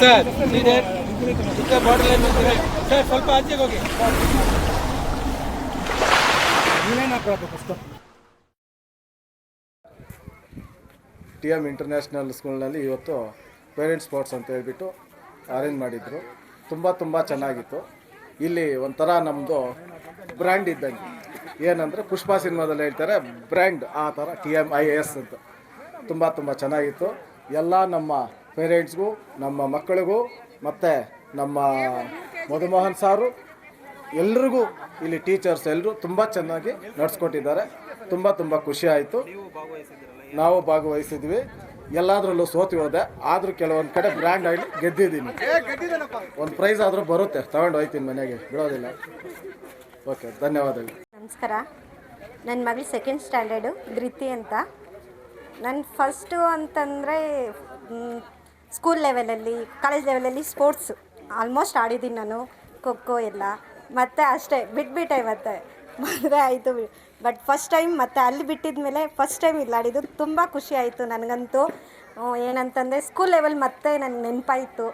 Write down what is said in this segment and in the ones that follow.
Sir sir ಸ್ವಲ್ಪ ಆಚೆಗೆ ಹೋಗಿ ಟಿ ಎಂ ಇಂಟರ್ನ್ಯಾಷನಲ್ ಸ್ಕೂಲ್ನಲ್ಲಿ ಇವತ್ತು ಪೇರೆಂಟ್ಸ್ ಸ್ಪೋರ್ಟ್ಸ್ ಅಂತ ಹೇಳ್ಬಿಟ್ಟು ಅರೇಂಜ್ ಮಾಡಿದರು. ತುಂಬ ತುಂಬ ಚೆನ್ನಾಗಿತ್ತು. ಇಲ್ಲಿ ಒಂಥರ ನಮ್ಮದು ಬ್ರ್ಯಾಂಡ್ ಇದ್ದಂಗೆ. ಏನಂದರೆ ಪುಷ್ಪ ಸಿನಿಮಾದಲ್ಲಿ ಹೇಳ್ತಾರೆ ಬ್ರ್ಯಾಂಡ್ ಆ ಥರ ಟಿ ಎಂ ಐ ಎಸ್ ಅಂತ. ತುಂಬ ತುಂಬ ಚೆನ್ನಾಗಿತ್ತು. ಎಲ್ಲ ನಮ್ಮ ಪೇರೆಂಟ್ಸ್ಗೂ, ನಮ್ಮ ಮಕ್ಕಳಿಗೂ, ಮತ್ತು ನಮ್ಮ ಮಧುಮೋಹನ್ ಸಾರು, ಎಲ್ರಿಗೂ ಇಲ್ಲಿ ಟೀಚರ್ಸ್ ಎಲ್ಲರೂ ತುಂಬ ಚೆನ್ನಾಗಿ ನಡೆಸ್ಕೊಟ್ಟಿದ್ದಾರೆ. ತುಂಬ ತುಂಬ ಖುಷಿ ಆಯಿತು. ನಾವು ಭಾಗವಹಿಸಿದ್ವಿ. ಎಲ್ಲದರಲ್ಲೂ ಸೋತಿ ಹೋದೆ. ಆದರೂ ಕೆಲವೊಂದು ಕಡೆ ಬ್ರ್ಯಾಂಡ್ ಆಗಿ ಗೆದ್ದಿದ್ದೀನಿ. ಒಂದು ಪ್ರೈಸ್ ಆದರೂ ಬರುತ್ತೆ. ತಗೊಂಡು ಹೋಯ್ತೀನಿ ಮನೆಗೆ. ಬಿಡೋದಿಲ್ಲ. ಓಕೆ ಧನ್ಯವಾದಗಳು. ನಮಸ್ಕಾರ. ನನ್ನ ಮಗಳು ಸೆಕೆಂಡ್ ಸ್ಟ್ಯಾಂಡರ್ಡು ಧೃತಿ ಅಂತ. ನನ್ನ ಫಸ್ಟು ಅಂತಂದರೆ ಸ್ಕೂಲ್ ಲೆವೆಲಲ್ಲಿ ಕಾಲೇಜ್ ಲೆವೆಲಲ್ಲಿ ಸ್ಪೋರ್ಟ್ಸು ಆಲ್ಮೋಸ್ಟ್ ಆಡಿದ್ದೀನಿ ನಾನು, ಖೋ ಎಲ್ಲ. ಮತ್ತು ಅಷ್ಟೇ, ಬಿಟ್ಬಿಟ್ಟೆ ಮತ್ತೆ. ಮದುವೆ ಆಯಿತು ಬಟ್ ಫಸ್ಟ್ ಟೈಮ್ ಮತ್ತೆ ಅಲ್ಲಿ ಬಿಟ್ಟಿದ ಮೇಲೆ ಫಸ್ಟ್ ಟೈಮ್ ಇಲ್ಲಿ ಆಡಿದ್ದು ತುಂಬ ಖುಷಿ ಆಯಿತು ನನಗಂತೂ. ಏನಂತಂದರೆ ಸ್ಕೂಲ್ ಲೆವೆಲ್ ಮತ್ತೆ ನನಗೆ ನೆನಪಾಯಿತು.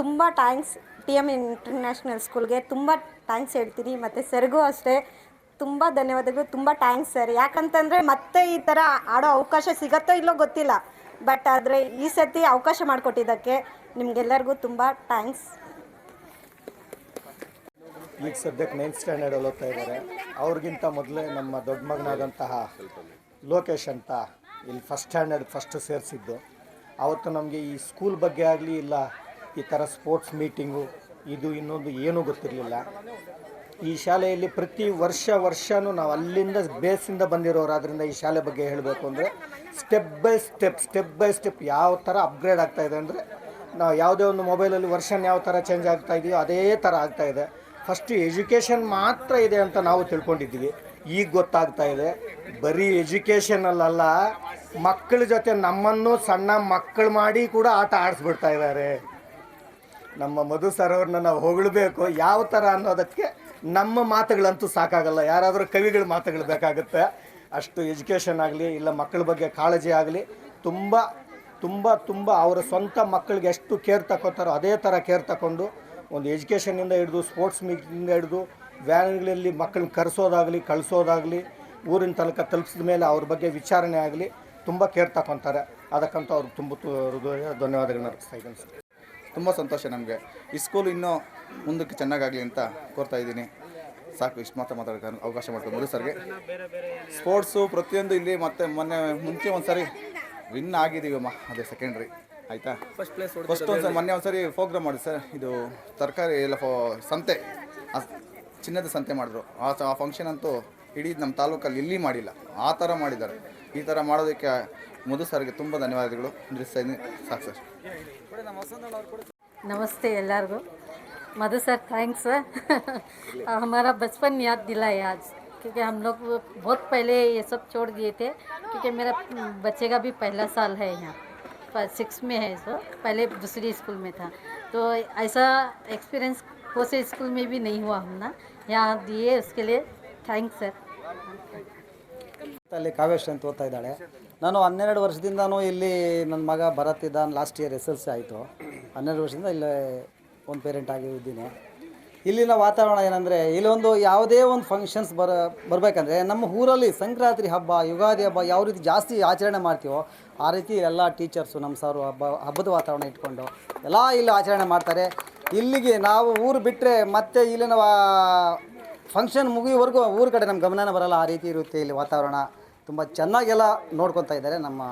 ತುಂಬ ಟ್ಯಾಂಕ್ಸ್ ಟಿ ಎಂ ಇಂಟರ್ನ್ಯಾಷನಲ್ ಸ್ಕೂಲ್ಗೆ ತುಂಬ ಟ್ಯಾಂಕ್ಸ್ ಹೇಳ್ತೀನಿ. ಮತ್ತು ಸರ್ಗೂ ಅಷ್ಟೇ. ತುಂಬ ಧನ್ಯವಾದಗಳು, ತುಂಬ ಟ್ಯಾಂಕ್ಸ್ ಸರ್ ಯಾಕಂತಂದರೆ ಮತ್ತೆ ಈ ಥರ ಆಡೋ ಅವಕಾಶ ಸಿಗತ್ತೋ ಇಲ್ಲೋ ಗೊತ್ತಿಲ್ಲ. ಬಟ್ ಆದರೆ ಈ ಸತಿ ಅವಕಾಶ ಮಾಡಿಕೊಟ್ಟಿದ್ದಕ್ಕೆ ನಿಮಗೆಲ್ಲರಿಗೂ ತುಂಬ ಟ್ಯಾಂಕ್ಸ್ ಈಗ ಸದ್ಯಕ್ಕೆ ನೈನ್ತ್ ಸ್ಟ್ಯಾಂಡರ್ಡಲ್ಲಿ ಓದ್ತಾ ಇದ್ದಾರೆ. ಅವ್ರಿಗಿಂತ ಮೊದಲೇ ನಮ್ಮ ದೊಡ್ಡ ಮಗನಾದಂತಹ ಲೋಕೇಶ್ ಅಂತ ಇಲ್ಲಿ ಫಸ್ಟ್ ಸ್ಟ್ಯಾಂಡರ್ಡ್ ಫಸ್ಟ್ ಸೇರಿಸಿದ್ದು. ಅವತ್ತು ನಮಗೆ ಈ ಸ್ಕೂಲ್ ಬಗ್ಗೆ ಆಗಲಿ ಇಲ್ಲ, ಈ ಥರ ಸ್ಪೋರ್ಟ್ಸ್ ಮೀಟಿಂಗು ಇದು ಇನ್ನೊಂದು ಏನೂ ಗೊತ್ತಿರಲಿಲ್ಲ. ಈ ಶಾಲೆಯಲ್ಲಿ ಪ್ರತಿ ವರ್ಷ ವರ್ಷವೂ ನಾವು ಅಲ್ಲಿಂದ ಬೇಸಿಂದ ಬಂದಿರೋರಾದ್ರಿಂದ ಈ ಶಾಲೆ ಬಗ್ಗೆ ಹೇಳಬೇಕು ಅಂದರೆ step by step step by step ಯಾವ ಥರ ಅಪ್ಗ್ರೇಡ್ ಆಗ್ತಾ ಇದೆ ಅಂದರೆ ನಾವು ಯಾವುದೇ ಒಂದು ಮೊಬೈಲಲ್ಲಿ ವರ್ಷನ್ ಯಾವ ಥರ ಚೇಂಜ್ ಆಗ್ತಾ ಇದೆಯೋ ಅದೇ ಥರ ಆಗ್ತಾ ಇದೆ. ಫಸ್ಟ್ ಎಜುಕೇಷನ್ ಮಾತ್ರ ಇದೆ ಅಂತ ನಾವು ತಿಳ್ಕೊಂಡಿದ್ದೀವಿ. ಈಗ ಗೊತ್ತಾಗ್ತಾ ಇದೆ. ಬರೀ ಎಜುಕೇಷನಲ್ಲ ಮಕ್ಕಳ ಜೊತೆ ನಮ್ಮನ್ನು ಸಣ್ಣ ಮಕ್ಕಳು ಮಾಡಿ ಕೂಡ ಆಟ ಆಡಿಸ್ಬಿಡ್ತಾ ಇದ್ದಾರೆ. ನಮ್ಮ ಮಧು ಸರ್ ಅವ್ರನ್ನ ನಾವು ಹೊಗಳಬೇಕು ಯಾವ ಥರ ಅನ್ನೋದಕ್ಕೆ ನಮ್ಮ ಮಾತುಗಳಂತೂ ಸಾಕಾಗಲ್ಲ. ಯಾರಾದರೂ ಕವಿಗಳ ಮಾತುಗಳು ಬೇಕಾಗುತ್ತೆ. ಅಷ್ಟು ಎಜುಕೇಷನ್ ಆಗಲಿ, ಇಲ್ಲ ಮಕ್ಕಳ ಬಗ್ಗೆ ಕಾಳಜಿ ಆಗಲಿ, ತುಂಬ ತುಂಬ ತುಂಬ ಅವರ ಸ್ವಂತ ಮಕ್ಕಳಿಗೆ ಎಷ್ಟು ಕೇರ್ ತಗೋತಾರೋ ಅದೇ ಥರ ಕೇರ್ ತಗೊಂಡು ಒಂದು ಎಜುಕೇಷನಿಂದ ಹಿಡಿದು ಸ್ಪೋರ್ಟ್ಸ್ ಮೀಟಿಂದ ಹಿಡಿದು, ವ್ಯಾನ್ಗಳಲ್ಲಿ ಮಕ್ಕಳನ್ನ ಕರೆಸೋದಾಗಲಿ, ಕಳಿಸೋದಾಗಲಿ, ಊರಿನ ತನಕ ತಲುಪಿಸಿದ ಮೇಲೆ ಅವ್ರ ಬಗ್ಗೆ ವಿಚಾರಣೆ ಆಗಲಿ, ತುಂಬ ಕೇರ್ ತಗೊತಾರೆ ಅದಕ್ಕಂತೂ ಅವ್ರಿಗೆ ತುಂಬ ಧನ್ಯವಾದಗಳನ್ನ ಅರ್ಪಿಸ್ತಾ ಇದ್ದೀನಿ ಸರ್. ತುಂಬ ಸಂತೋಷ ನಮಗೆ. ಈ ಸ್ಕೂಲ್ ಇನ್ನೂ ಮುಂದಕ್ಕೆ ಚೆನ್ನಾಗಾಗಲಿ ಅಂತ ಕೋರ್ತಾ ಇದ್ದೀನಿ. ಸಾಕು ಇಷ್ಟು ಮಾತ್ರ ಮಾತಾಡೋಕೆ ಅವಕಾಶ ಮಾಡ್ಕೊಂಡು ಸರ್ಗೆ. ಸ್ಪೋರ್ಟ್ಸು ಪ್ರತಿಯೊಂದು ಇಲ್ಲಿ ಮತ್ತೆ ಮೊನ್ನೆ ಮುಂಚೆ ಒಂದು ಸಾರಿ ವಿನ್ ಆಗಿದ್ದೀವಮ್ಮ ಅದೇ ಸೆಕೆಂಡ್ರಿ ಆಯಿತಾ? ಫಸ್ಟ್ ಪ್ಲೇಸ್ ಫಸ್ಟ್ ಒಂದು ಸರ್ ಮೊನ್ನೆ ಒಂದು ಸಾರಿ ಪ್ರೋಗ್ರಾಮ್ ಮಾಡಿದೆ ಸರ್. ಇದು ತರಕಾರಿ ಎಲ್ಲ ಫೋ ಸಂತೆ. ಚಿನ್ನದ ಸಂತೆ ಮಾಡಿದ್ರು. ಆ ಆ ಫಂಕ್ಷನ್ ಅಂತೂ ಇಡೀ ನಮ್ಮ ತಾಲೂಕಲ್ಲಿ ಇಲ್ಲಿ ಮಾಡಿಲ್ಲ. ಆ ಥರ ಮಾಡಿದ್ದಾರೆ. ಈ ಥರ ಮಾಡೋದಕ್ಕೆ ಮೊದಲು ಸರ್ಗೆ ತುಂಬ ಧನ್ಯವಾದಗಳು. ಸಾಕು ಸರ್. ನಮಸ್ತೆ ಎಲ್ಲರಿಗೂ. मधु सर थैंक्स हमारा बचपन याद दिलाए आज क्योंकि हम लोग बहुत पहले ये सब छोड़ दिए थे क्योंकि मेरा बच्चे का भी पहला साल है यहाँ सिक्स में है सो पहले दूसरी स्कूल में था तो ऐसा एक्सपीरियंस कोसे स्कूल में भी नहीं हुआ हम ना यहाँ दिए उसके लिए थैंक्स सर ಅಲ್ಲಿ ಕಾವ್ಯಶ್ರೀ ಅಂತ ಓದ್ತಾ ಇದ್ದಾಳೆ ನಾನು ಹನ್ನೆರಡು ವರ್ಷದಿಂದನೂ ಇಲ್ಲಿ ನನ್ನ ಮಗ ಭರತ್ ಇದ್ದಾನೆ last year S L C ಆಯಿತು ಹನ್ನೆರಡು ವರ್ಷದಿಂದ ಇಲ್ಲೇ ಒಂದು ಪೇರೆಂಟ್ ಆಗಿ ಇದ್ದೀನಿ. ಇಲ್ಲಿನ ವಾತಾವರಣ ಏನಂದರೆ, ಇಲ್ಲೊಂದು ಯಾವುದೇ ಒಂದು ಫಂಕ್ಷನ್ಸ್ ಬರ, ಬರಬೇಕಂದ್ರೆ, ನಮ್ಮ ಊರಲ್ಲಿ ಸಂಕ್ರಾಂತಿ ಹಬ್ಬ, ಯುಗಾದಿ ಹಬ್ಬ ಯಾವ ರೀತಿ ಜಾಸ್ತಿ ಆಚರಣೆ ಮಾಡ್ತೀವೋ, ಆ ರೀತಿ ಎಲ್ಲ ಟೀಚರ್ಸು ನಮ್ಮ ಸಾರು ಹಬ್ಬ, ಹಬ್ಬದ ವಾತಾವರಣ ಇಟ್ಕೊಂಡು ಎಲ್ಲ ಇಲ್ಲಿ ಆಚರಣೆ ಮಾಡ್ತಾರೆ. ಇಲ್ಲಿಗೆ ನಾವು ಊರು ಬಿಟ್ಟರೆ ಮತ್ತೆ ಇಲ್ಲಿನ ಫಂಕ್ಷನ್ ಮುಗಿಯುವವರೆಗೂ ಊರ ಕಡೆ ನಮ್ಮ ಗಮನನೇ ಬರಲ್ಲ, ಆ ರೀತಿ ಇರುತ್ತೆ ಇಲ್ಲಿ ವಾತಾವರಣ. ತುಂಬ ಚೆನ್ನಾಗೆಲ್ಲ ನೋಡ್ಕೊತಾ ಇದ್ದಾರೆ ನಮ್ಮ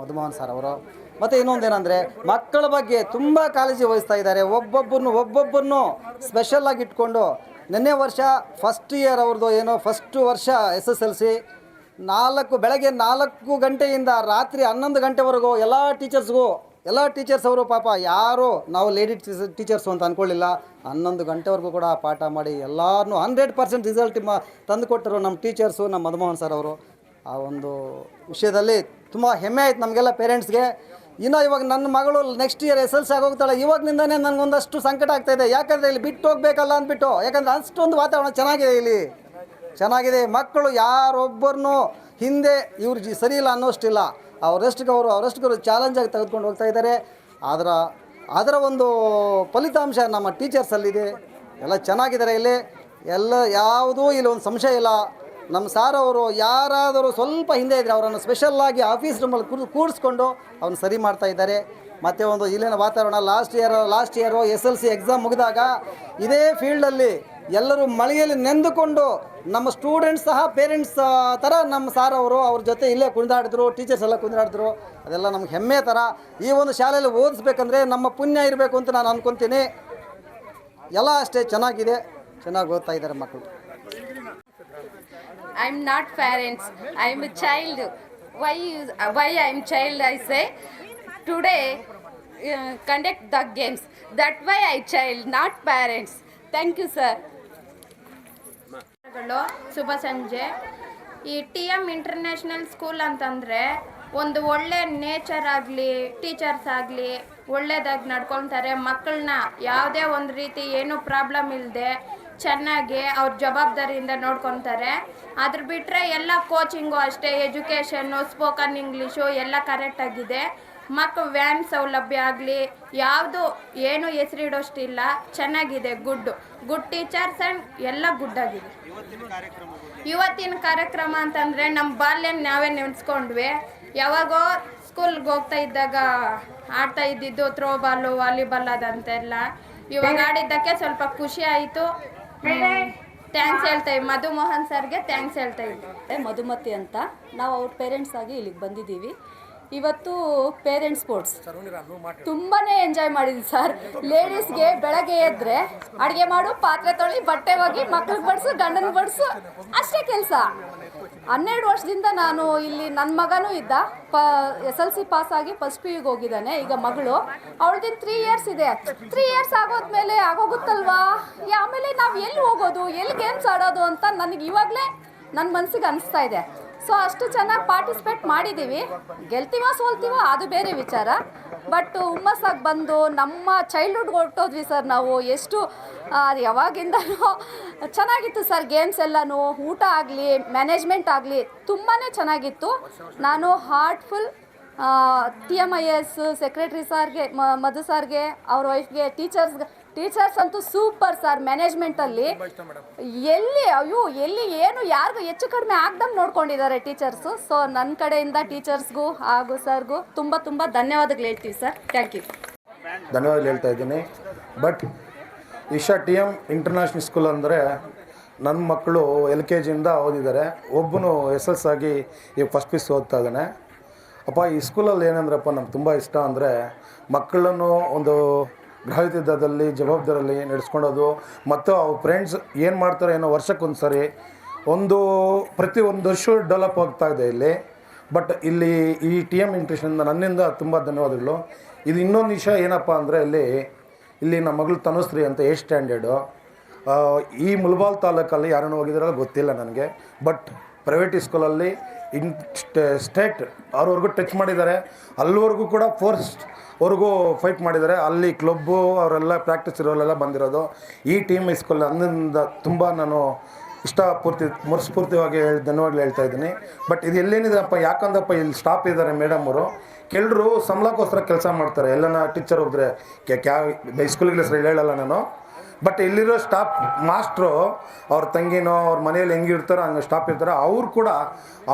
ಮಧುಮೋಹನ್ ಸರ್ ಅವರು. ಮತ್ತು ಇನ್ನೊಂದೇನೆಂದರೆ, ಮಕ್ಕಳ ಬಗ್ಗೆ ತುಂಬ ಕಾಳಜಿ ವಹಿಸ್ತಾ ಇದ್ದಾರೆ. ಒಬ್ಬೊಬ್ಬರನ್ನು ಒಬ್ಬೊಬ್ಬರನ್ನು ಸ್ಪೆಷಲಾಗಿ ಇಟ್ಕೊಂಡು, ನಿನ್ನೆ ವರ್ಷ ಫಸ್ಟ್ ಇಯರ್ ಅವ್ರದ್ದು ಏನೋ ಫಸ್ಟ್ ವರ್ಷ ಎಸ್ ಎಸ್ ಎಲ್ ಸಿ ನಾಲ್ಕು, ಬೆಳಗ್ಗೆ ನಾಲ್ಕು ಗಂಟೆಯಿಂದ ರಾತ್ರಿ ಹನ್ನೊಂದು ಗಂಟೆವರೆಗೂ ಎಲ್ಲ ಟೀಚರ್ಸ್ಗೂ ಎಲ್ಲ ಟೀಚರ್ಸ್ ಅವರು ಪಾಪ ಯಾರು ನಾವು ಲೇಡಿ ಟೀಚರ್ಸು ಅಂತ ಅಂದ್ಕೊಳ್ಳಿಲ್ಲ ಹನ್ನೊಂದು ಗಂಟೆವರೆಗೂ ಕೂಡ ಪಾಠ ಮಾಡಿ ಎಲ್ಲರನ್ನೂ ಹಂಡ್ರೆಡ್ ಪರ್ಸೆಂಟ್ ರಿಸಲ್ಟ್ ತಂದುಕೊಟ್ಟರು ತಂದು ಕೊಟ್ಟರು ನಮ್ಮ ಟೀಚರ್ಸು ನಮ್ಮ ಮಧುಮೋಹನ್ ಸರ್ ಅವರು. ಆ ಒಂದು ವಿಷಯದಲ್ಲಿ ತುಂಬ ಹೆಮ್ಮೆ ಆಯ್ತು ನಮಗೆಲ್ಲ ಪೇರೆಂಟ್ಸ್ಗೆ. ಇನ್ನೂ ಇವಾಗ ನನ್ನ ಮಗಳು next year S L C ಆಗೋಗ್ತಾಳೆ ನನಗೆ ನನಗೊಂದಷ್ಟು ಸಂಕಟ ಆಗ್ತಾ ಇದೆ. ಯಾಕಂದರೆ ಇಲ್ಲಿ ಬಿಟ್ಟು ಹೋಗ್ಬೇಕಲ್ಲ ಅಂದ್ಬಿಟ್ಟು, ಯಾಕಂದರೆ ಅಷ್ಟೊಂದು ವಾತಾವರಣ ಚೆನ್ನಾಗಿದೆ ಇಲ್ಲಿ. ಚೆನ್ನಾಗಿದೆ. ಮಕ್ಕಳು ಯಾರೊಬ್ಬರನ್ನು ಹಿಂದೆ ಇವ್ರು ಜಿ ಸರಿ ಇಲ್ಲ ಅನ್ನೋಷ್ಟಿಲ್ಲ. ಅವರಷ್ಟಕ್ಕೆ ಅವರು ಅವರಷ್ಟಕ್ಕೆ ಅವರು ಚಾಲೆಂಜಾಗಿ ತೆಗೆದುಕೊಂಡು ಹೋಗ್ತಾ ಇದ್ದಾರೆ. ಅದರ ಅದರ ಒಂದು ಫಲಿತಾಂಶ ನಮ್ಮ ಟೀಚರ್ಸಲ್ಲಿದೆ ಎಲ್ಲ ಚೆನ್ನಾಗಿದ್ದಾರೆ ಇಲ್ಲಿ. ಎಲ್ಲ ಯಾವುದೂ ಇಲ್ಲಿ ಒಂದು ಸಂಶಯ ಇಲ್ಲ. ನಮ್ಮ ಸಾರ್ ಅವರು ಯಾರಾದರೂ ಸ್ವಲ್ಪ ಹಿಂದೆ ಇದ್ದರೆ ಅವರನ್ನು ಸ್ಪೆಷಲ್ಲಾಗಿ ಆಫೀಸ್ ರೂಮಲ್ಲಿ ಕೂರ್, ಕೂರಿಸ್ಕೊಂಡು ಅವ್ನು ಸರಿ ಮಾಡ್ತಾ ಇದ್ದಾರೆ. ಮತ್ತು ಒಂದು ಇಲ್ಲಿನ ವಾತಾವರಣ last year last year S L C exam ಮುಗಿದಾಗ ಇದೇ ಫೀಲ್ಡಲ್ಲಿ ಎಲ್ಲರೂ ಮಳೆಯಲ್ಲಿ ನೆಂದುಕೊಂಡು ನಮ್ಮ ಸ್ಟೂಡೆಂಟ್ಸ್ ಸಹ ಪೇರೆಂಟ್ಸ್ ಥರ ನಮ್ಮ ಸಾರ್ ಅವರು ಅವ್ರ ಜೊತೆ ಇಲ್ಲೇ ಕುಣಿದಾಡಿದ್ರು ಟೀಚರ್ಸ್ ಎಲ್ಲ ಕುಂದಾಡಿದ್ರು ಅದೆಲ್ಲ ನಮ್ಗೆ ಹೆಮ್ಮೆ ಥರ ಈ ಒಂದು ಶಾಲೆಯಲ್ಲಿ ಓದಿಸ್ಬೇಕಂದ್ರೆ ನಮ್ಮ ಪುಣ್ಯ ಇರಬೇಕು ಅಂತ ನಾನು ಅಂದ್ಕೊತೀನಿ ಎಲ್ಲ ಅಷ್ಟೇ ಚೆನ್ನಾಗಿದೆ. ಚೆನ್ನಾಗಿ ಓದ್ತಾ ಇದ್ದಾರೆ ಮಕ್ಕಳು I'm not parents I'm child why why I'm child I say today conduct the games that why I child not parents thank you sir ಶುಭ ಸಂಜೆ. ಈ ಟಿ ಎಂ ಇಂಟರ್ನ್ಯಾಷನಲ್ ಸ್ಕೂಲ್ ಅಂತಂದರೆ ಒಂದು ಒಳ್ಳೆ ನೇಚರ್ ಆಗಲಿ ಟೀಚರ್ಸ್ ಆಗಲಿ ಒಳ್ಳೆಯದಾಗಿ ನಡ್ಕೊತಾರೆ ಮಕ್ಕಳನ್ನ ಯಾವುದೇ ಒಂದು ರೀತಿ ಏನೂ ಪ್ರಾಬ್ಲಮ್ ಇಲ್ಲದೆ ಚೆನ್ನಾಗಿ ಅವ್ರ ಜವಾಬ್ದಾರಿಯಿಂದ ನೋಡ್ಕೊತಾರೆ. ಅದ್ರ ಬಿಟ್ಟರೆ ಎಲ್ಲ ಕೋಚಿಂಗು ಅಷ್ಟೇ ಎಜುಕೇಷನ್ನು ಸ್ಪೋಕನ್ ಇಂಗ್ಲೀಷು ಎಲ್ಲ ಕರೆಕ್ಟಾಗಿದೆ ಮಕ್ಕಳು ವ್ಯಾನ್ ಸೌಲಭ್ಯ ಆಗಲಿ, ಯಾವುದು ಏನು ಹೆಸರಿಡೋಷ್ಟಿಲ್ಲ, ಚೆನ್ನಾಗಿದೆ ಗುಡ್ ಗುಡ್ ಟೀಚರ್ಸ್ ಆ್ಯಂಡ್ ಎಲ್ಲ ಗುಡ್ ಆಗಿದೆ. ಇವತ್ತಿನ ಕಾರ್ಯಕ್ರಮ ಅಂತಂದರೆ ನಮ್ಮ ಬಾಲ್ಯ ನಾವೇ ನೆನೆಸ್ಕೊಂಡ್ವಿ. ಯಾವಾಗೋ ಸ್ಕೂಲ್ಗೆ ಹೋಗ್ತಾ ಇದ್ದಾಗ ಆಡ್ತಾ ಇದ್ದಿದ್ದು ಥ್ರೋ ಬಾಲು ವಾಲಿಬಾಲ್ ಅದಂತೆಲ್ಲ. ಇವಾಗ ಆಡಿದ್ದಕ್ಕೆ ಸ್ವಲ್ಪ ಖುಷಿ ಆಯಿತು. ಥ್ಯಾಂಕ್ಸ್ ಹೇಳ್ತಾ ಇದ್ದೀವಿ ಮಧು ಸರ್ಗೆ ಥ್ಯಾಂಕ್ಸ್ ಹೇಳ್ತಾ ಇದ್ದೀವಿ ಮಧುಮತಿ ಅಂತ. ನಾವು ಅವ್ರ ಪೇರೆಂಟ್ಸ್ ಆಗಿ ಇಲ್ಲಿಗೆ ಬಂದಿದ್ದೀವಿ. ಇವತ್ತು ಪೇರೆಂಟ್ಸ್ ಸ್ಪೋರ್ಟ್ಸ್ ತುಂಬಾ ಎಂಜಾಯ್ ಮಾಡಿದ್ವಿ ಸರ್ ಲೇಡೀಸ್ಗೆ ಬೆಳಗ್ಗೆ ಎದ್ರೆ ಅಡುಗೆ ಮಾಡು, ಪಾತ್ರೆ ತೊಳಿ, ಬಟ್ಟೆ ಹೋಗಿ ಮಕ್ಳಿಗೆ ಬಡಿಸು ಗಂಡನ ಬಡಿಸು, ಅಷ್ಟೇ ಕೆಲಸ. ಹನ್ನೆರಡು ವರ್ಷದಿಂದ ನಾನು ಇಲ್ಲಿ ನನ್ನ ಮಗನೂ ಇದ್ದ. ಪ, ಎಸ್ ಎಲ್ ಸಿ ಪಾಸ್ ಆಗಿ ಫಸ್ಟ್ ಪಿ ಯುಗೆ ಹೋಗಿದ್ದಾನೆ, ಈಗ ಮಗಳು. ಅವಳದಿನ ತ್ರೀ ಇಯರ್ಸ್ ಇದೆ. ತ್ರೀ ಇಯರ್ಸ್ ಆಗೋದ್ಮೇಲೆ ಆಗೋಗುತ್ತಲ್ವಾ? ಆಮೇಲೆ ನಾವು ಎಲ್ಲಿ ಹೋಗೋದು, ಎಲ್ಲಿ ಗೇಮ್ಸ್ ಆಡೋದು ಅಂತ ನನಗೆ ಇವಾಗಲೇ ನನ್ನ ಮನಸ್ಸಿಗೆ ಅನಿಸ್ತಾ ಇದೆ. ಸೊ ಅಷ್ಟು ಚೆನ್ನಾಗಿ ಪಾರ್ಟಿಸಿಪೇಟ್ ಮಾಡಿದ್ದೀವಿ ಗೆಲ್ತೀವೋ ಸೋಲ್ತೀವೋ ಅದು ಬೇರೆ ವಿಚಾರ. ಬಟ್ ಹುಮ್ಮಸ್ಸಾಗಿ ಬಂದು ನಮ್ಮ ಚೈಲ್ಡ್ಹುಡ್ ಹೊರಟೋದ್ವಿ ಸರ್ ನಾವು. ಎಷ್ಟು ಅದು ಯಾವಾಗಿಂದನೂ ಚೆನ್ನಾಗಿತ್ತು ಸರ್ ಗೇಮ್ಸ್ ಎಲ್ಲನೂ. ಊಟ ಆಗಲಿ ಮ್ಯಾನೇಜ್ಮೆಂಟ್ ಆಗಲಿ ತುಂಬಾ ಚೆನ್ನಾಗಿತ್ತು. ನಾನು heartful T M I S secretary ಸಾರ್ಗೆ Madhu ಸಾರ್ಗೆ ಅವ್ರ ವೈಫ್ಗೆ ಟೀಚರ್ಸ್ಗೆ ಟೀಚರ್ಸ್ ಅಂತೂ ಸೂಪರ್ ಸರ್ ಮ್ಯಾನೇಜ್ಮೆಂಟಲ್ಲಿ. ಎಲ್ಲಿ ಅಯ್ಯೋ ಎಲ್ಲಿ ಏನು ಯಾರಿಗೂ ಹೆಚ್ಚು ಕಡಿಮೆ ಆಗ್ದಂಗೆ ನೋಡ್ಕೊಂಡಿದ್ದಾರೆ ಟೀಚರ್ಸ್. ಸೊ ನನ್ನ ಕಡೆಯಿಂದ ಟೀಚರ್ಸ್ಗೂ ಹಾಗೂ ಸರ್ಗೂ ತುಂಬ ತುಂಬ ಧನ್ಯವಾದಗಳು ಹೇಳ್ತೀವಿ ಸರ್. ಥ್ಯಾಂಕ್ ಯು ಧನ್ಯವಾದಗಳು ಹೇಳ್ತಾ ಇದ್ದೀನಿ. But Isha T M international school ಅಂದರೆ ನನ್ನ ಮಕ್ಕಳು ಎಲ್ ಕೆ ಜಿಯಿಂದ ಓದಿದ್ದಾರೆ. ಒಬ್ಬನು ಎಸ್ ಎಸ್ ಆಗಿ ಈಗ ಫಸ್ಟ್ ಪೀಸ್ ಓದ್ತಾ ಇದ್ದಾನೆ. ಅಪ್ಪ ಈ ಸ್ಕೂಲಲ್ಲಿ ಏನಂದ್ರಪ್ಪ ನಮ್ಗೆ ತುಂಬ ಇಷ್ಟ ಅಂದರೆ ಮಕ್ಕಳನ್ನು ಒಂದು ಗ್ರಹಯುದ್ಧದಲ್ಲಿ ಜವಾಬ್ದಾರಲ್ಲಿ ನಡೆಸ್ಕೊಳೋದು ಮತ್ತು ಅವ್ರ ಫ್ರೆಂಡ್ಸ್ ಏನು ಮಾಡ್ತಾರೆ ಏನೋ ವರ್ಷಕ್ಕೊಂದು ಸರಿ ಒಂದು, ಪ್ರತಿ ಒಂದು ವರ್ಷ ಡೆವಲಪ್ ಆಗ್ತಾ ಇದೆ ಇಲ್ಲಿ. ಬಟ್ ಇಲ್ಲಿ ಈ ಟಿ ಎಂ ಇಂಟ್ರೆಸ್ಟಿಂದ ನನ್ನಿಂದ ತುಂಬ ಧನ್ಯವಾದಗಳು. ಇದು ಇನ್ನೊಂದು ವಿಷಯ ಏನಪ್ಪ ಅಂದರೆ ಇಲ್ಲಿ ಇಲ್ಲಿ ನಮ್ಮ ಮಗಳು ತನುಶ್ರೀ ಅಂತ ಏ ಸ್ಟ್ಯಾಂಡರ್ಡು ಈ ಮುಲ್ಬಾಲ್ ತಾಲೂಕಲ್ಲಿ ಯಾರನ್ನು ಹೋಗಿದಾರೋ ಗೊತ್ತಿಲ್ಲ ನನಗೆ. ಬಟ್ ಪ್ರೈವೇಟ್ ಸ್ಕೂಲಲ್ಲಿ ಇನ್ ಸ್ಟೇಟ್ ಅವ್ರವರೆಗೂ ಟಚ್ ಮಾಡಿದ್ದಾರೆ. ಅಲ್ಲಿವರೆಗೂ ಕೂಡ ಫೋರ್ಸ್ಟ್ ವರೆಗೂ ಫೈಟ್ ಮಾಡಿದ್ದಾರೆ. ಅಲ್ಲಿ ಕ್ಲಬ್ಬು ಅವರೆಲ್ಲ ಪ್ರಾಕ್ಟೀಸ್ ಇರೋರೆಲ್ಲ ಬಂದಿರೋದು. ಈ ಟೀಮ್ ಇಸ್ಕೂಲ್ ಅಂದಿಂದ ತುಂಬ ನಾನು ಇಷ್ಟಪೂರ್ತಿ ಮನಸ್ಫೂರ್ತಿಯಾಗಿ ಹೇಳಿ ಧನ್ಯವಾಗ್ಲು ಹೇಳ್ತಾ ಇದ್ದೀನಿ. ಬಟ್ ಇದು ಎಲ್ಲೇನಿದೆಪ್ಪ ಯಾಕಂದಪ್ಪ ಇಲ್ಲಿ ಸ್ಟಾಪ್ ಇದ್ದಾರೆ ಮೇಡಮ್ ಅವರು? ಕೆಲರು ಸಂಬಳಕ್ಕೋಸ್ಕರ ಕೆಲಸ ಮಾಡ್ತಾರೆ. ಎಲ್ಲನ ಟೀಚರ್ ಹೋದರೆ ಕ್ಯಾ ಸ್ಕೂಲ್ಗೆ ಹೇಳಲ್ಲ ನಾನು. ಬಟ್ ಇಲ್ಲಿರೋ ಸ್ಟಾಫ್ ಮಾಸ್ಟ್ರು ಅವ್ರ ತಂಗಿನೋ, ಅವ್ರ ಮನೇಲಿ ಹೆಂಗಿರ್ತಾರೋ ಹಂಗೆ ಸ್ಟಾಫ್ ಇರ್ತಾರೆ. ಅವ್ರು ಕೂಡ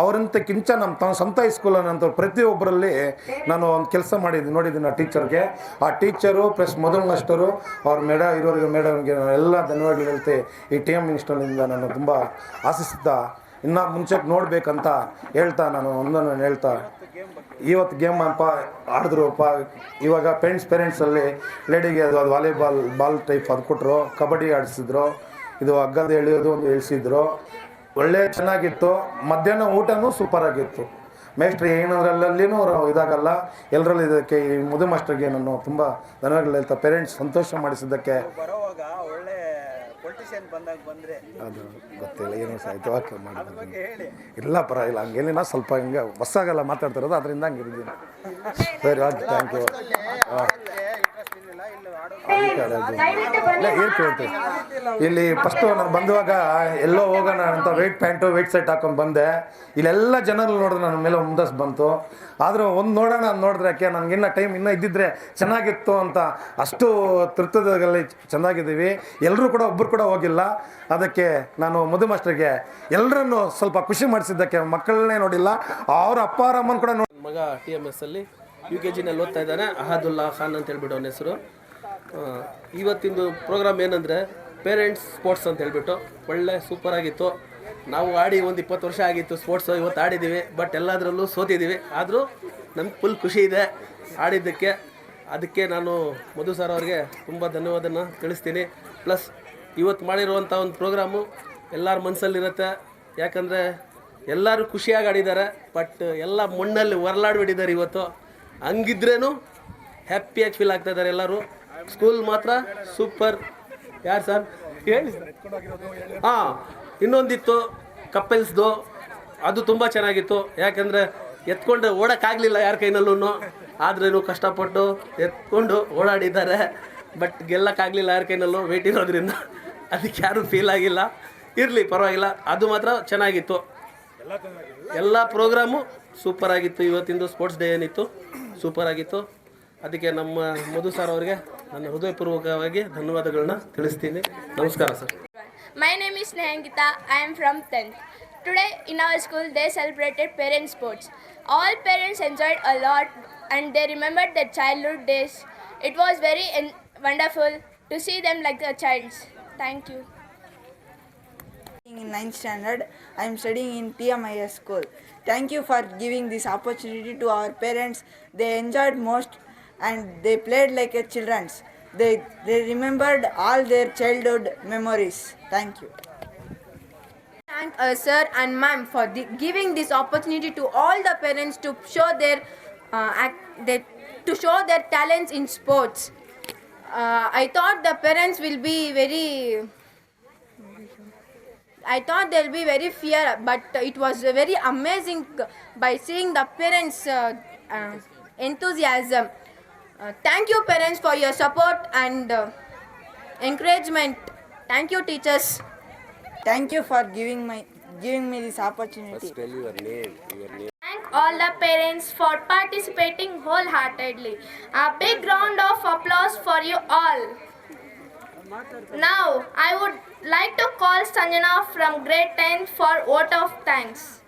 ಅವರಂತ ಕಿಂಚ ನಮ್ಮ ತಮ್ಮ ಸ್ವಂತ ಸ್ಕೂಲನ್ನಂತ ಪ್ರತಿಯೊಬ್ಬರಲ್ಲಿ ನಾನು ಒಂದು ಕೆಲಸ ಮಾಡಿದ್ದೀನಿ ನೋಡಿದ್ದೀನಿ ಆ ಟೀಚರ್ಗೆ. ಆ ಟೀಚರು ಪ್ಲಸ್ ಮೊದಲು ಮಾಸ್ಟರು ಅವ್ರ ಮೇಡ ಇರೋರಿಗೆ, ಮೇಡಮ್ಗೆ ಎಲ್ಲ ಧನ್ಯವಾದಗಳು ಹೇಳ್ತೆ. ಈ ಟಿ ಎಂ ಇನ್ಸ್ಟಾಲಿಂದ ನಾನು ತುಂಬ ಆಶಿಸ್ತಾ, ಇನ್ನೂ ಮುಂಚೆಗೆ ನೋಡಬೇಕಂತ ಹೇಳ್ತಾ ನಾನು ಒಂದನ್ನು ಹೇಳ್ತಾ ಇವತ್ತು ಗೇಮ್ ಅಪ್ಪ ಆಡಿದ್ರು ಅಪ್ಪ ಇವಾಗ ಪೇರೆಂಟ್ಸ್ ಪೇರೆಂಟ್ಸಲ್ಲಿ ಲೇಡಿಗೆ ಅದು ಅದು ವಾಲಿಬಾಲ್ ಬಾಲ್ ಟೈಪ್ ಅದು ಕೊಟ್ಟರು ಕಬಡ್ಡಿ ಆಡಿಸಿದ್ರು. ಇದು ಹಗ್ಗದ ಎಳೆಯೋದು ಒಂದು ಇಳಿಸಿದ್ರು ಒಳ್ಳೆ ಚೆನ್ನಾಗಿತ್ತು. ಮಧ್ಯಾಹ್ನ ಊಟನೂ ಸೂಪರ್ ಆಗಿತ್ತು. ಮೇಸ್ಟ್ರಿ ಏನದ್ರಲ್ಲಿನೂ ಇದಾಗಲ್ಲ. ಎಲ್ಲರಲ್ಲಿ ಇದಕ್ಕೆ ಈ ಮುದು ಮಾಸ್ಟರ್ಗೆ ನಾನು ತುಂಬ ಧನ್ಯವಾದಗಳು ಹೇಳ್ತಾ ಪೇರೆಂಟ್ಸ್ ಸಂತೋಷ ಮಾಡಿಸಿದ್ದಕ್ಕೆ. ಪೊಲಿಟಿಷಿಯನ್ ಬಂದಾಗ ಬಂದ್ರೆ ಅದು ಗೊತ್ತಿಲ್ಲ ಏನು ಸಾಯ್ತು ಓಕೆ ಮಾಡಿ ಇಲ್ಲ ಪರವಾಗಿಲ್ಲ ಹಂಗೇನಿಲ್ಲ ಸ್ವಲ್ಪ ಹಿಂಗೆ ಹೊಸಾಗೆಲ್ಲ ಮಾತಾಡ್ತಿರೋದು ಅದರಿಂದ ಹಂಗೆ ಇರಿದ್ದೀನಿ ಸರಿ ಓಕೆ ಥ್ಯಾಂಕ್ ಯು ಇಂಟ್ರೆಸ್ಟ್ ಇರಲಿಲ್ಲ ಇಲ್ಲಿ ಆಡೋ ಇಲ್ಲ ಏನು ಕೇಳ್ತೀವಿ ಇಲ್ಲಿ ಫಸ್ಟು ನಾನು ಬಂದುವಾಗ ಎಲ್ಲೋ ಹೋಗೋಣ ಅಂತ ವೆಯ್ಟ್ ಪ್ಯಾಂಟು ವೆಯ್ಟ್ ಸೆಟ್ ಹಾಕೊಂಡು ಬಂದೆ. ಇಲ್ಲೆಲ್ಲ ಜನರು ನೋಡಿದ್ರೆ ನನ್ನ ಮೇಲೆ ಮುಂದಸ್ ಬಂತು. ಆದರೂ ಒಂದು ನೋಡೋಣ ಅಂತ ನೋಡಿದ್ರೆ ಯಾಕೆ ನನಗಿನ್ನ ಟೈಮ್ ಇನ್ನೂ ಇದ್ದಿದ್ರೆ ಚೆನ್ನಾಗಿತ್ತು ಅಂತ. ಅಷ್ಟು ತೃಪ್ತದಲ್ಲಿ ಚೆನ್ನಾಗಿದ್ದೀವಿ. ಎಲ್ಲರೂ ಕೂಡ ಒಬ್ಬರು ಕೂಡ ಹೋಗಿಲ್ಲ. ಅದಕ್ಕೆ ನಾನು ಮಧು ಮಾಸ್ಟರ್ಗೆ ಎಲ್ಲರನ್ನು ಸ್ವಲ್ಪ ಖುಷಿ ಮಾಡಿಸಿದ್ದಕ್ಕೆ ಮಕ್ಕಳನ್ನೇ ನೋಡಿಲ್ಲ. ಅವರ ಅಪ್ಪ ಅಮ್ಮನ ಕೂಡ ನೋಡಿ ಮಗ ಟಿ ಎಂ ಎಸ್ ಅಲ್ಲಿ ಯು ಕೆ ಜಿನಲ್ಲಿ ಓದ್ತಾ ಇದ್ದಾನೆ. ಅಹದುಲ್ಲಾ ಖಾನ್ ಅಂತ ಹೇಳ್ಬಿಟ್ಟು ಅವನ ಹೆಸರು. ಇವತ್ತಿಂದು ಪ್ರೋಗ್ರಾಮ್ ಏನಂದರೆ ಪೇರೆಂಟ್ಸ್ ಸ್ಪೋರ್ಟ್ಸ್ ಅಂತ ಹೇಳ್ಬಿಟ್ಟು ಒಳ್ಳೆ ಸೂಪರ್ ಆಗಿತ್ತು. ನಾವು ಆಡಿ ಒಂದು ಇಪ್ಪತ್ತು ವರ್ಷ ಆಗಿತ್ತು ಸ್ಪೋರ್ಟ್ಸು ಇವತ್ತು ಆಡಿದ್ದೀವಿ ಬಟ್ ಎಲ್ಲದರಲ್ಲೂ ಸೋತಿದ್ದೀವಿ. ಆದರೂ ನಮ್ಗೆ ಫುಲ್ ಖುಷಿ ಇದೆ ಆಡಿದ್ದಕ್ಕೆ. ಅದಕ್ಕೆ ನಾನು ಮಧು ಸರ್ ಅವ್ರಿಗೆ ತುಂಬ ಧನ್ಯವಾದನ ತಿಳಿಸ್ತೀನಿ. ಪ್ಲಸ್ ಇವತ್ತು ಮಾಡಿರುವಂಥ ಒಂದು ಪ್ರೋಗ್ರಾಮು ಎಲ್ಲರ ಮನಸ್ಸಲ್ಲಿರುತ್ತೆ ಯಾಕಂದರೆ ಎಲ್ಲರೂ ಖುಷಿಯಾಗಿ ಆಡಿದ್ದಾರೆ ಬಟ್ ಎಲ್ಲ ಮಣ್ಣಲ್ಲಿ ಹೊರಲಾಡ್ಬಿಟ್ಟಿದ್ದಾರೆ ಇವತ್ತು. ಹಂಗಿದ್ರೇ ಹ್ಯಾಪಿಯಾಗಿ ಫೀಲ್ ಆಗ್ತಾಯಿದ್ದಾರೆ ಎಲ್ಲರೂ. ಸ್ಕೂಲ್ ಮಾತ್ರ? ಸೂಪರ್. ಯಾರು ಸರ್? ಹೇಳಿ. ಹಾಂ, ಇನ್ನೊಂದಿತ್ತು ಕಪ್ಪಲ್ಸ್ದು ಅದು ತುಂಬ ಚೆನ್ನಾಗಿತ್ತು. ಯಾಕೆಂದರೆ ಎತ್ಕೊಂಡು ಓಡೋಕ್ಕಾಗಲಿಲ್ಲ ಯಾರ ಕೈನಲ್ಲೂ ಆದ್ರೂ ಕಷ್ಟಪಟ್ಟು ಎತ್ಕೊಂಡು ಓಡಾಡಿದ್ದಾರೆ. ಬಟ್ ಗೆಲ್ಲಕ್ಕಾಗಲಿಲ್ಲ ಯಾರ ಕೈನಲ್ಲೂ ವೆಯ್ಟ್ ಇರೋದ್ರಿಂದ. ಅದಕ್ಕೆ ಯಾರೂ ಫೀಲ್ ಆಗಿಲ್ಲ. ಇರಲಿ, ಪರವಾಗಿಲ್ಲ. ಅದು ಮಾತ್ರ ಚೆನ್ನಾಗಿತ್ತು. ಎಲ್ಲ ಪ್ರೋಗ್ರಾಮು ಸೂಪರ್ ಆಗಿತ್ತು. ಇವತ್ತಿಂದು ಸ್ಪೋರ್ಟ್ಸ್ ಡೇ ಏನಿತ್ತು. ಸೂಪರ್ ಆಗಿತ್ತು. ಅದಕ್ಕೆ ನಮ್ಮ ಮಧು ಸರ್ ಅವರಿಗೆ ನನ್ನ ಹೃದಯಪೂರ್ವಕವಾಗಿ ಧನ್ಯವಾದಗಳನ್ನ ತಿಳಿಸ್ತೀನಿ ನಮಸ್ಕಾರ sir My name is Nehangita. I am from 10th. Today in our school they celebrated parent sports. All parents enjoyed a lot and they remembered their childhood days. It was very en- wonderful to see them like their childs. Thank you. In 9th standard, I am studying in TMIS school. Thank you for giving this opportunity to our parents. They enjoyed most and they played like a children's. They, they remembered all their childhood memories. Thank you. Thank uh, sir and ma'am for the, giving this opportunity to all the parents to show their, uh, act, their to show their talents in sports. Uh, I thought the parents will be very I thought they'll be very fear, but it was very amazing by seeing the parents' uh, uh, enthusiasm. Uh, thank you, parents, for your support and uh, encouragement. Thank you, teachers. Thank you for giving my giving me this opportunity. Thank all the parents for participating wholeheartedly. A big round of applause for you all. Now, I would like to call Sanjana from grade 10 for vote of thanks.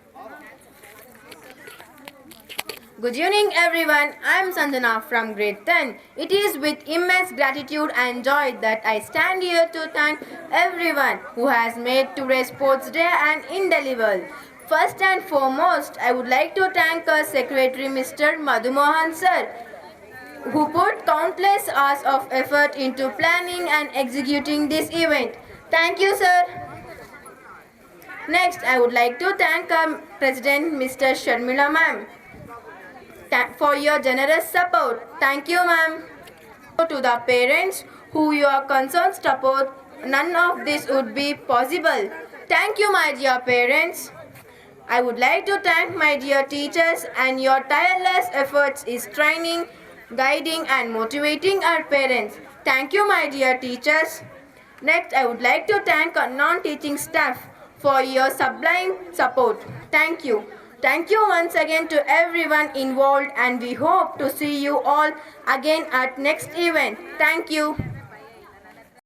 Good evening, everyone. I am Sanjana from grade 10. It is with immense gratitude and joy that I stand here to thank everyone who has made today's Sports Day an indelible. First and foremost, I would like to thank our Secretary Mr. Madhumohan Sir, who put countless hours of effort into planning and executing this event. Thank you, sir. Next, I would like to thank our President, Mr. Sharmila ma'am, for your generous support. Thank you, ma'am. To the parents who your concerns support, none of this would be possible. Thank you, my dear parents. I would like to thank my dear teachers and your tireless efforts is training, guiding and motivating our parents. Thank you my dear teachers. Next I would like to thank our non-teaching staff for your sublime support. Thank you. Thank you once again to everyone involved and we hope to see you all again at next event. Thank you.